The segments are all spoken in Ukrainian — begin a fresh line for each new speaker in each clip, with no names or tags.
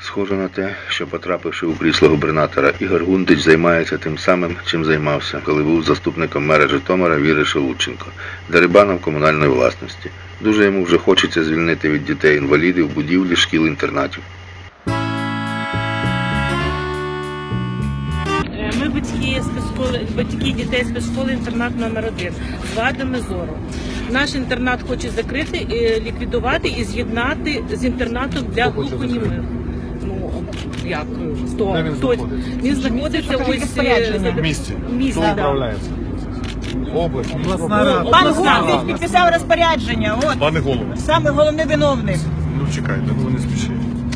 Схоже на те, що потрапивши у крісло губернатора, Ігор Гундич займається тим самим, чим займався, коли був заступником мера Житомира Віри Шелудченко, дерибаном комунальної власності. Дуже йому вже хочеться звільнити від дітей інвалідів будівлі шкіл-інтернатів.
Е, батьки спецшколи, батьки дітей спецшколи інтернат номер 1 з вадами зору. Наш інтернат хоче закрити, е, ліквідувати і з'єднати з інтернатом для глухонімих. Ну як хто
Де він
хто
знаходиться?
він знаходиться ось е,
В місті.
місті,
Хто
да.
управляється? Область.
Пан. Підписав розпорядження. От
Пане голово,
саме головний виновник.
ну чекайте, ну не спішіть.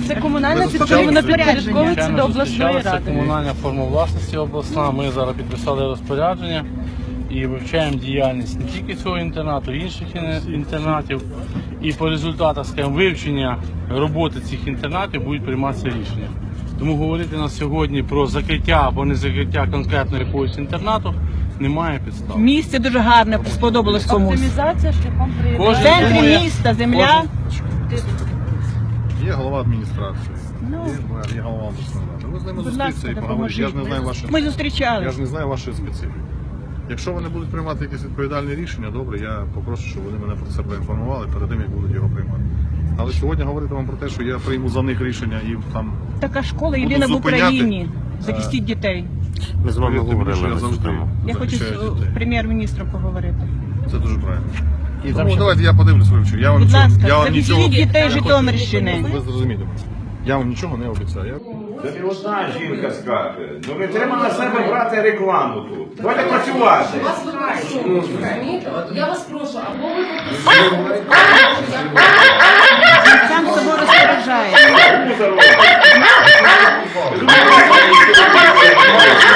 Це комунальна підприємство, підпорядковується до обласної ради.
комунальна форма власності обласна. Ми зараз підписали розпорядження і вивчаємо діяльність не тільки цього інтернату, інших інтернатів. І по результатах скажімо, вивчення роботи цих інтернатів будуть прийматися рішення. Тому говорити на сьогодні про закриття або не закриття конкретно якогось інтернату немає підстав.
Місце дуже гарне, сподобалось комусь.
Оптимізація шляхом
В
приєднання.
Кожен
центрі міста земля.
Є голова адміністрації,
Ну.
є мер, є голова обласної ради. Ви з ними
Будь
зустріться і поговорите. Я ж не знаю вашої
Ми
я ж не знаю вашої специфіки. Якщо вони будуть приймати якісь відповідальні рішення, добре, я попрошу, щоб вони мене про це проінформували перед тим, як будуть його приймати. Але сьогодні говорити вам про те, що я прийму за них рішення і там
Така школа
Буду
єдина в
зупиняти.
Україні. Захистіть дітей.
Ми з вами
повірте мені, що
говорили
я
на цю
завжди
тему.
Я хочу з
дітей.
прем'єр-міністром поговорити.
Це дуже правильно. Тому давайте я подивлюсь вивчу. Я вам
Будь
нічого,
ласка,
я вам нічого
дітей Житомирщини.
ви зрозумієте. мене. Я вам нічого не обіцяю.
Це не одна жінка скаже. Ну не треба на себе брати рекламу тут. Давайте працювати.
Вас випрошу, розумієте? От Я вас прошу, або ви
Сам Thank you.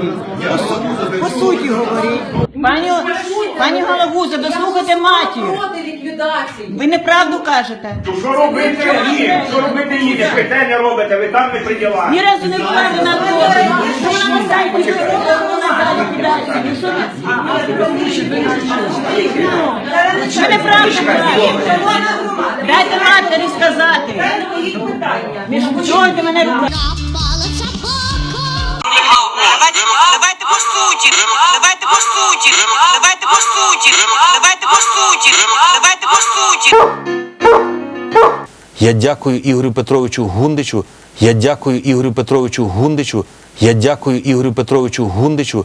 Суті, по, су- по суті говоріть. Пані, пані Галагуза, дослухайте матір.
проти ліквідації.
Ви неправду кажете.
То що робити їм? Що робити їм? Ви те не робите, ви там не при ділах.
Ні разу не була на вході. Що ви на сайті не робили, вона за ліквідацію. Ну, що ви? Ви неправду кажете. Дайте матері сказати. Ви ж чуєте мене
Я дякую Ігорю Петровичу Гундичу. Я дякую Ігорю Петровичу Гундичу. Я дякую Ігорю Петровичу Гундичу.